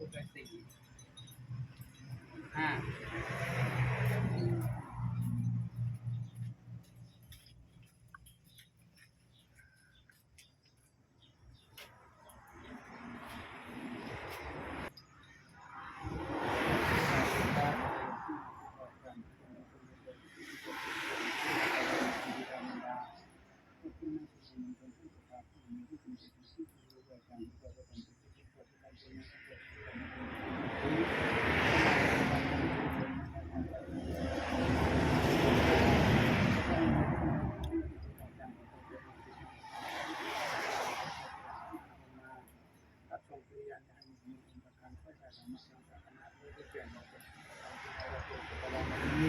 พูดไปสี่ห้ารับชมปริยาญาณมีประการข้อใจสามารถนำจากคณะผู้ที่เกี่ยวกับการเราเป็นตลอดนี้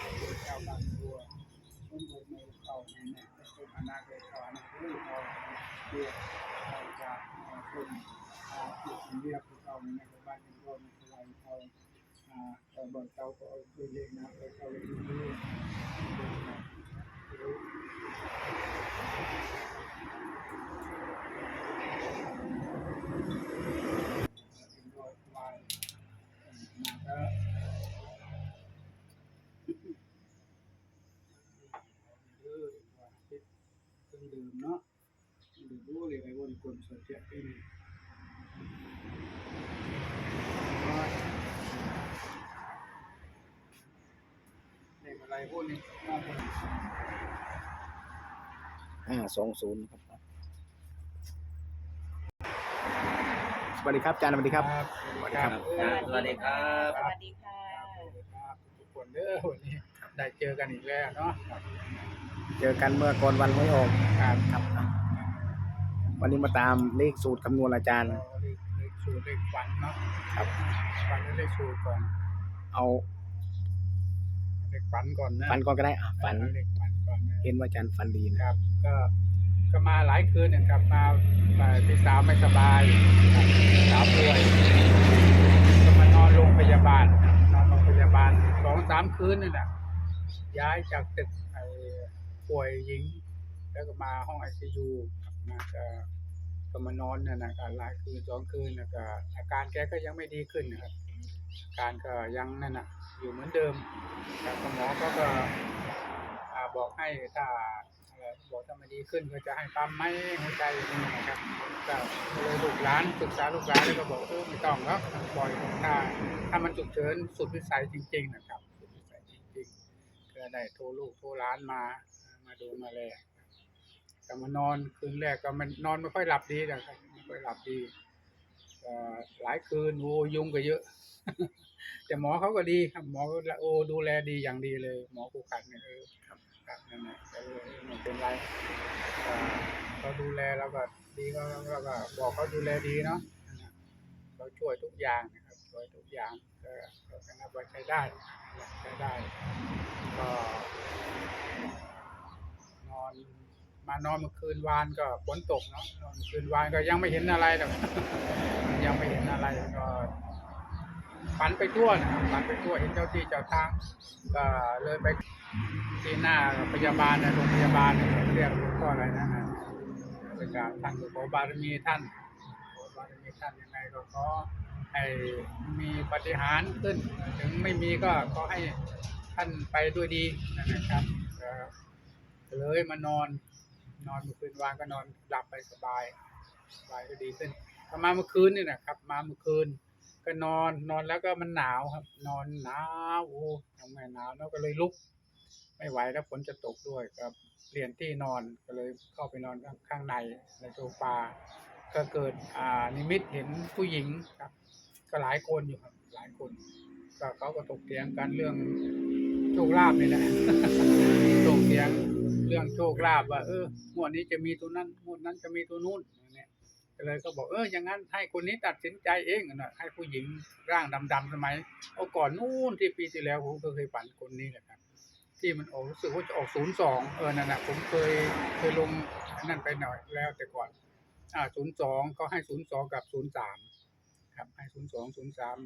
เจ้าบางบัวต้นบนในเขาเนี่ยต้นอนาคตเขาอนาคตเขาเรียกเขาจะคนจุดเรียกเขาในบ้านในโลกในสลายเขา แต่บนเขาก็คือเรียกนะเขาเรียก ห้าสองศูนย์ครับสวัสดีครับอาจารย์สวัสดีครับ สวัสดีครับ สวัสดีครับ สวัสดีค่ะครับทุกคนเด้อวันนี้ได้เจอกันอีกแล้วเนาะเจอกันเมื่อก่อนวันหวยออกครับครับวันนี้มาตามเลขสูตรคำนวณอาจารย์เราเลขเลขสูตรเลขฝันเนาะครับฝันแล้วเลขสูตรก่อนเอา เลขฝันก่อนนะฝันก่อนก็ได้อะฝันเอาเลขฝันก่อนนะเห็นว่าอาจารย์ฝันดีนะ ครับ ก็ก็มาหลายคืนนะครับ มามาพี่สาวไม่สบายครับพี่สาวป่วยก็มานอนโรงพยาบาลครับนอนโรงพยาบาลสองสามคืนนี่แหละย้ายจากตึกไอ้ป่วยหญิง แล้วก็มาห้องไอซียูมาก็ก็มานอนเนี่ยนะก็หลายคืนสองคืนนะก็อาการแกก็ยังไม่ดีขึ้นนะครับอาการก็ยังนั่นน่ะ อยู่เหมือนเดิมแต่คุณหมอก็ก็บอกให้ถ้าบอกถ้ามันดีขึ้นก็จะให้ปั๊มไหมหัวใจย่างนี้นะครับก็เลยลูกหลานศึกษาลูกหลานแล้วก็บอกเออไม่ต้องแล้วปล่อยถ้าถ้ามันฉุกเฉินสุดวิสัยจริง ๆ นะครับสุดวิสัยจริงๆก็ได้โทรลูกโทรหลานมามาดูมาแลก็มานอนคืนแรกก็มันนอนไม่ค่อยหลับดีนะครับไม่ค่อยหลับดี หลายคืนโอ้ยุงก็เยอะ แต่หมอเขาก็ดีครับหมอก็โอ้ดูแลดีอย่างดีเลย หมอผู้ขันเนี่ยเออครับครับนั่นแหละก็เลยไม่เป็นไรเอ่อเขาดูแลแล้วก็ดีก็แล้วก็บอกเขาดูแลดีเนาะนั่นน่ะเขาช่วยทุกอย่างนะครับช่วยทุกอย่างก็ก็นับว่าใช้ได้ใช้ได้ก็นอน มานอนเมื่อคืนวานก็ฝนตกเนาะนอนเมื่อคืนวานก็ยังไม่เห็นอะไรหรอกยังไม่เห็นอะไรก็ฝันไปทั่วนะฝันไปทั่วเห็นเจ้าที่เจ้าทางก็เลยไปที่หน้าพยาบาลนะโรงพยาบาลเรียกหลวงพ่ออะไรนะนะไปกาบท่านขอบารมีท่านขอบารมีท่านยังไงก็ขอให้มีปฏิหารขึ้น ถึงไม่มีก็ขอให้ท่านไปด้วยดีนะครับเลยมานอน นอนเมื่อคืนวานก็นอนหลับไปสบายสบายก็ดีขึ้นพอมาเมื่อคืนนี่นะครับ มาเมื่อคืน ก็นอนนอนแล้วก็มันหนาวครับ นอนหนาวโอ้ทำไงหนาวแล้วก็เลยลุก ไม่ไหวแล้วฝนจะตกด้วยครับเปลี่ยนที่นอนก็เลยเข้าไปนอนข้างในในโซฟาก็เกิดอ่านิมิตเห็นผู้หญิงครับ ก็หลายคนอยู่ครับ หลายคน ก็เขาก็ถกเถียงกันเรื่อง โชคลาภนี่แหละถกเถียงเรื่องโชคลาภว่าเอองวดนี้จะมีตัวนั้นงวดนั้นจะมีตัวนู้นเนี่ยก็เลยก็บอกเอออย่างนั้นให้คนนี้ตัดสินใจเองนะให้ผู้หญิงร่างดำๆสมัยเอาก่อนนู่นที่ปีที่แล้วผมก็เคยฝันคนนี้แหละครับ ที่มันออกรู้สึกว่าจะออกศูนย์สองเออนั่นแหะผมเคยเคยลงนนั่นไปหน่อยแล้วแต่ก่อน อ่าศูนย์สองก็ให้ศูนย์สองกับศูนย์สามครับให้ศูนย์สองศูนย์สาม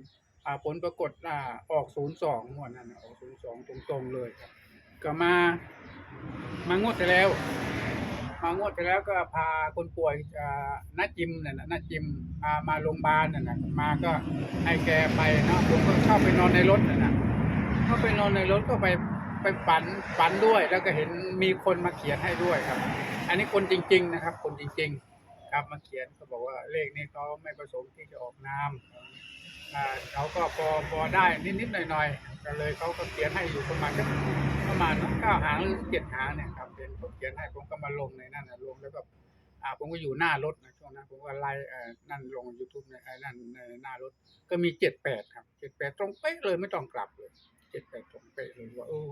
อ่าผลปรากฏอ่าออกศูนย์สองวันนั้นออกศูนย์สองตรงๆเลยครับ ก็มามางวดไปแล้ว มางวดไปแล้วก็พาคนป่วยอ่านัดจิมน่ะนะนัดจิมพามาโรงพยาบาลน่ะนะมาก็ให้แกไปเนาะผมก็เข้าไปนอนในรถน่ะนะเข้าไปนอนในรถก็ไปไปฝันฝันด้วย แล้วก็เห็นมีคนมาเขียนให้ด้วยครับ อันนี้คนจริง ๆ นะครับ คนจริง ๆ ครับมาเขียนเขาบอกว่าเลขนี้เขาไม่ประสงค์ที่จะออกนาม เขาก็พอพอได้นิดๆหน่อยๆก็เลยเขาก็เขียนให้อยู่ประมาณประมาณเก้าหางหรือเจ็ดหางเนี่ยครับเป็นเขาเขียนให้ผมก็มาลงในนั่นนะลงแล้วก็่าผมก็อยู่หน้ารถนะช่วงนั้นผมก็ไล่เอ่อนั่นลงยูทูบในไอ้นั่นในหน้ารถก็มีเจ็ดแปดครับเจ็ดแปดตรงเป๊ะเลยไม่ต้องกลับเลยเจ็ดแปดตรงเป๊ะเลยว่าเออ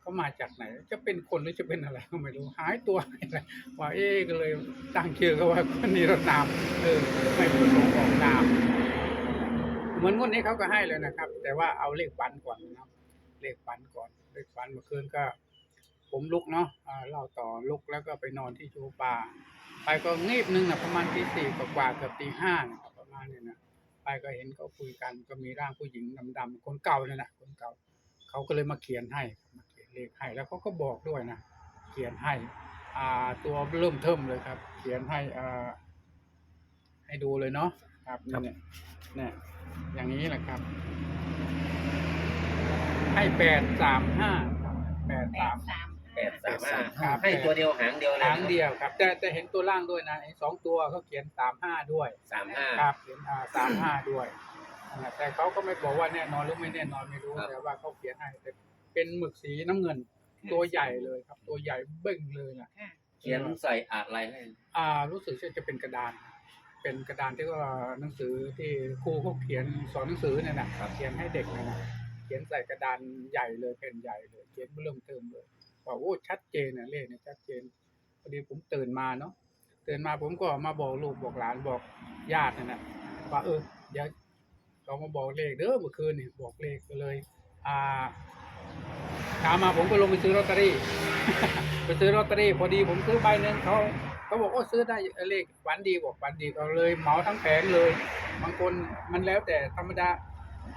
เขามาจากไหน จะเป็นคนหรือจะเป็นอะไรก็ไม่รู้หายตัวไปเลยว่าเอ๊ก็เลยตั้งชื่อเขาว่าคนนิรนามเออไม่ประสงออกนาม เหมือนงวดนี้เขาก็ให้เลยนะครับ แต่ว่าเอาเลขฝันก่อนนะครับเลขฝันก่อน เลขฝันเมื่อคืนก็ ผมลุกเนาะอ่าเล่าต่อลุกแล้วก็ไปนอนที่ชูป่าไปก็งีบนึงนะประมาณตีสี่กว่าๆเกือบตีห้านะครับประมาณนี้นะไปก็เห็นเขาคุยกันก็มีร่างผู้หญิงดำๆคนเก่าเนี่ยนะคนเก่าเขาก็เลยมาเขียนให้มาเขียนเลขให้แล้วเขาก็บอกด้วยนะเขียนให้อ่าตัวเริ่มเทิมเลยครับ เขียนให้อ่าให้ดูเลยเนาะครับนี่เนี่ยเนี่ย อย่างนี้แหละครับ ให้แปดสามห้าแปดแปสาดมสามแปดสามห้าครับให้ตัวเดียวหางเดียวเลยหางเดียวครับแต่แต่เห็นตัวล่างด้วยนะไอ้สองตัวเขาเขียนสามห้าด้วยสามห้าครับเขียนอ่าสามห้าด้วยอ่าแต่เขาก็ไม่บอกว่าแน่นอนหรือไม่แน่นอนไม่รู้ครับแต่ว่าเขาเขียนให้แต่เป็นหมึกสีน้ำเงิน ตัวใหญ่เลยครับ ตัวใหญ่เบ้งเลยนะค่ะเขียนใส่อะไรให้อ่า รู้สึกว่าจะเป็นกระดาน เป็นกระดานที่ว่าหนังสือที่ครูเขาเขียนสอนหนังสือเนี่ยนะเขียนให้เด็กเนี่ยนะเขียนใส่กระดานใหญ่เลยแผ่นใหญ่เลยเขียนเริ่มเติมเลยว่าโอ้ชัดเจนนะเลขเนี่ยชัดเจนพอดีผมตื่นมาเนาะตื่นมาผมก็มาบอกลูกบอกหลานบอกญาตินั่นแหละว่าเออเดี๋ยวเรามาบอกเลขเด้อเมื่อคืนนี่บอกเลขก็เลย อ่าเช้ามาผมก็ลงไปซื้อลอตเตอรี่ไปซื้อลอตเตอรี่พอดีผมซื้อใบหนึ่งเขา เขาบอกว่าซื้อได้เลขฝันดีบอกฝันดีก็เลยเหมาทั้งแผงเลย บางคนมันแล้วแต่ธรรมดา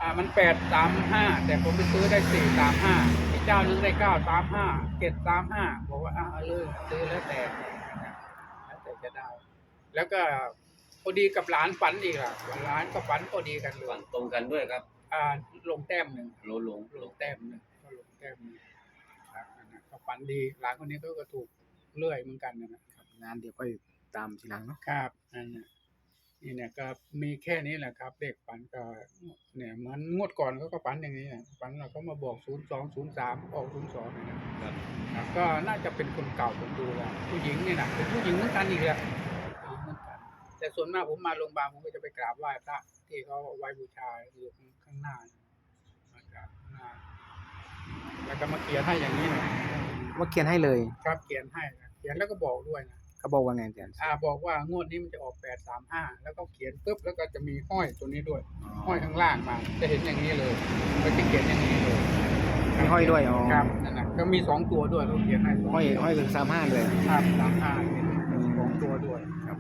อ่ามันแปดสามห้าแต่ผมไปซื้อได้สี่สามห้าอีกเจ้านึงได้เก้าสามห้าเจ็ดสามห้าบอกว่าอ่าเอาเลยซื้อแล้วแต่แล้วแต่จะได้แล้วก็พอดีกับหลานฝันอีกล่ะหลานก็ฝันพอดีกันเลฝัยนตรงกันด้วยครับ อ่าลงแต้มหนึ่งโลลงลงแต้มหนึ่งก็ลงแต้มหนึ่งครับนั่นน่ะก็ฝันดีหลานคนนี้ก็ก็ถูกเรื่อยเหมือนกันนะนะครับ งานเดี๋ยวค่อยตามทีหลังเนาะครับนั่นน่ะนี่เนี่ยก็มีแค่นี้แหละครับ เด็กฝันก็เนี่ยเหมือนงวดก่อนเขาก็ฝันอย่างนี้นะฝันเราก็มาบอกศูนย์สองศูนย์สามออกศูนย์สองนะครับครับก็น่าจะเป็นคนเก่าผมดูแล้วผู้หญิงนี่นะเป็นผู้หญิงเหมือนกันอีกแหละผู้หญิงเหมือนกันแต่ส่วนมากผมมาโรงพยาบาลผมก็จะไปกราบไหว้พระที่เขาไว้บูชาอยู่ข้างหน้านะมากราบข้างหน้าแล้วก็มาเขียนให้อย่างนี้นะว่าเขียนให้เลย ครับเขียนให้นะเขียนแล้วก็บอกด้วยนะ เขาบอกว่าไงอาจารย์อ่าบอกว่างวดนี้มันจะออกแปดสามห้าแล้วก็เขียนปุ๊บแล้วก็จะมีห้อยตัวนี้ด้วย ห้อยข้างล่างมา จะเห็นอย่างนี้เลยก็จะเขียนอย่างนี้เลยมีห้อยด้วยอ๋อครับนั่นนะก็มีสองตัวด้วยเขาเขียนให้สงห้อยตัวห้อยถึงสามห้าเลยครับสามห้าเป็นสองตัวด้วยครับ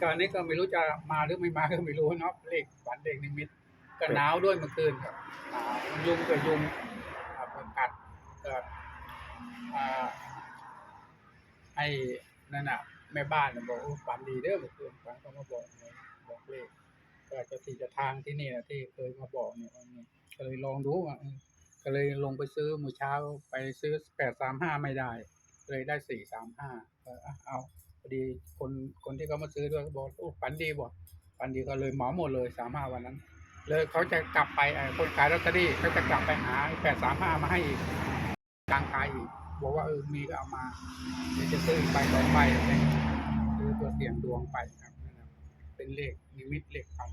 ก็อันนี้ก็ไม่รู้จะมาหรือไม่มาก็ไม่รู้เนาะเลขฝันเลขนิมิตก็หนาวด้วยเมื่อคืนครับหนาวยุงก็ยุงครับก็กัดก็อ่าให้ นั่นน่ะแม่บ้านบอกฝันดีเด้อเมื่อคืนฝันก็มาบอกเลยบอกเลขก็เจะที่จะทางที่นี่นะที่เคยมาบอกเนี่ยวันนี้ก็เลยลองดูอะก็เลยลงไปซื้อมื้อเช้าไปซื้อแปดสามห้าไม่ได้ เลยได้สี่สามห้าเออเอาพอดีคนคนที่เขามาซื้อด้วยบอกโอ้ฝันดีบอกฝันดีก็เลยเหมาหมดเลยสามห้าวันนั้น เลยเขาจะกลับไปคนขายลอตเตอรี่เขาจะกลับไปหาแปดสามห้ามาให้อีกกลางขายอีก บอกว่าเออมีก็เอามาเดี๋ยวจะซื้ออีกใบสองใบอะไรอย่างเงี้ยซื้อตัวเสี่ยงดวงไปครับนั่นนะเป็นเลขนิมิตเลขพัน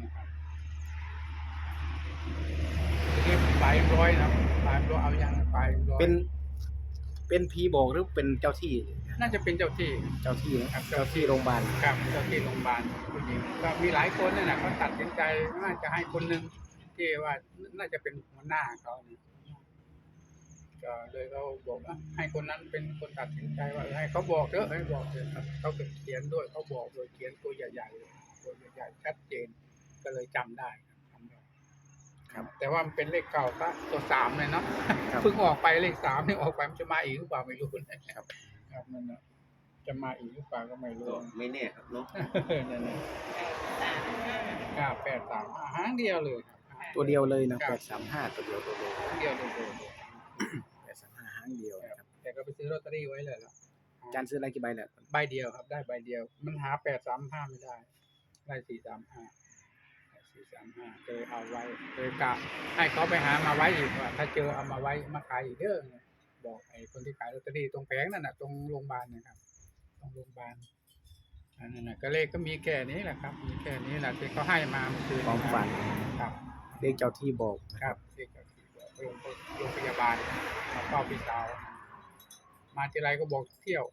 นะครับเลขปลายร้อยนะครับปลายร้อยเอาอย่างปลายร้อยเป็น เป็นผีบอกหรือเป็นเจ้าที่ น่าจะเป็นเจ้าที่เจ้าที่นะครับ เจ้าที่โรงพยาบาลครับเจ้าที่โรงพยาบาลผู้หญิงก็มีหลายคนนั่นแหละเขาตัดสินใจน่าจะให้คนหนึ่งที่ว่าน่าจะเป็นหัวหน้าเขาเนี่ย ก็เลยเขาบอกว่าให้คนนั้นเป็นคนตัดสินใจว่าให้เขาบอกเถอะให้บอกเถอะครับเขาก็เขียนด้วยเขาบอกโดยเขียนตัวใหญ่ๆเลยตัวใหญ่ๆชัดเจนก็เลยจำได้จำได้ครับ แต่ว่ามันเป็นเลขเก่าซะตัวสามเลยเนาะครับเพิ่งออกไปเลขสามนี่ออกไปมันจะมาอีกหรือเปล่าไม่รู้นะครับครับนั่นนะจะมาอีกหรือเปล่าก็ไม่รู้ก็ไม่แน่ครับเนาะนั่นนะเก้าแปดสามห้าหางเดียวเลยครับตัวเดียวเลยนะแปดสามห้าตัวเดียวตัวเดียวหางเดียวเลยเลย แปดสามห้าหางเดียวนะครับ แต่ก็ไปซื้อลอตเตอรี่ไว้เลยแล้วอาจารย์ซื้ออะไรกี่ใบเนี่ยใบเดียวครับ ได้ใบเดียว มันหาแปดสามห้าไม่ได้ ได้สี่สามห้าสี่สามห้าเลยเอาไว้เลยกะให้เขาไปหามาไว้อีกว่าถ้าเจอเอามาไว้มาขายอีกเด้อบอกไอ้คนที่ขายลอตเตอรี่ตรงแผงนั่นน่ะตรงโรงพยาบาลนะครับตรงโรงพยาบาลอันนั้นน่ะก็เลขก็มีแค่นี้แหละครับ มีแค่นี้แหละที่เขาให้มาเมื่อคืนความฝันครับเลขเจ้าที่บอกครับเลขกับที่บอก โรงโรงพยาบาลมาเฝ้าพี่สาว มาทีไรก็บอกเที่ยว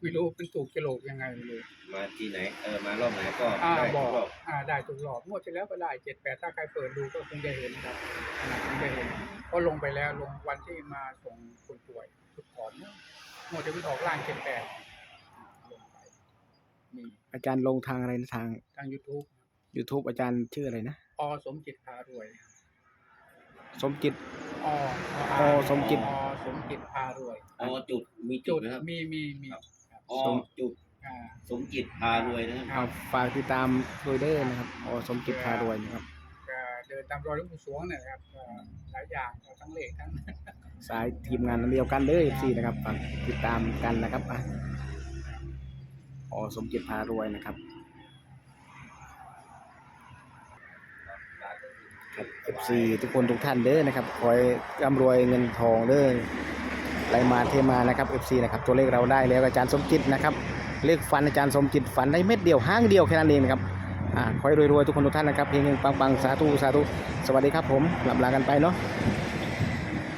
ไม่รู้เป็นถูกจะโหลกยังไงไม่รู้มาที่ไหนเออมารอบไหนก็อ่าได้บอกรอบอ่าได้ทุกรอบงวดที่แล้วก็ได้เจ็ดแปดถ้าใครเปิดดูก็คงจะเห็นครับคงจะเห็นก็ลงไปแล้วลงวันที่มาส่งคนป่วยทุกก่อนเนี่ยงวดที่มันออกล่างเจ็ดแปดลงไปนี่อาจารย์ลงทางอะไรนะทาง ทาง YouTube YouTube อาจารย์ชื่ออะไรนะ อสมจิตพารวย สมจิตออสมจิต อสมจิตพารวยอ๋อจุดมีจุจุดดนะครับมีมีมีครับครับอ๋อจุดอ่าสมจิตพารวยนะครับเอาฝากติดตามโดยเด้อนะครับอ๋อสมจิตพารวยนะครับ ก็เดินตามรอยหลวงปู่สวงเนยนะครับก็หลายอย่างทั้งเลขทั้ง สายทีมงานเดียวกันเด้อสี่นะครับฝากติดตามกันนะครับอะอ๋อสมจิตพารวยนะครับ เอฟซีทุกคนทุกท่านเด้อนะครับคอยร่ำรวยเงินทองเด้อไหลมาเทมานะครับเอฟซีนะครับตัวเลขเราได้แล้วอาจารย์สมจิตนะครับเลขฟันอาจารย์สมจิตฝันได้เม็ดเดียวห้างเดียวแค่นั้นเองนะครับอ่าขอให้รวยๆทุกคนทุกท่านนะครับเพียงปังๆสาธุสาธุสวัสดีครับผมลำลากันไปเนาะ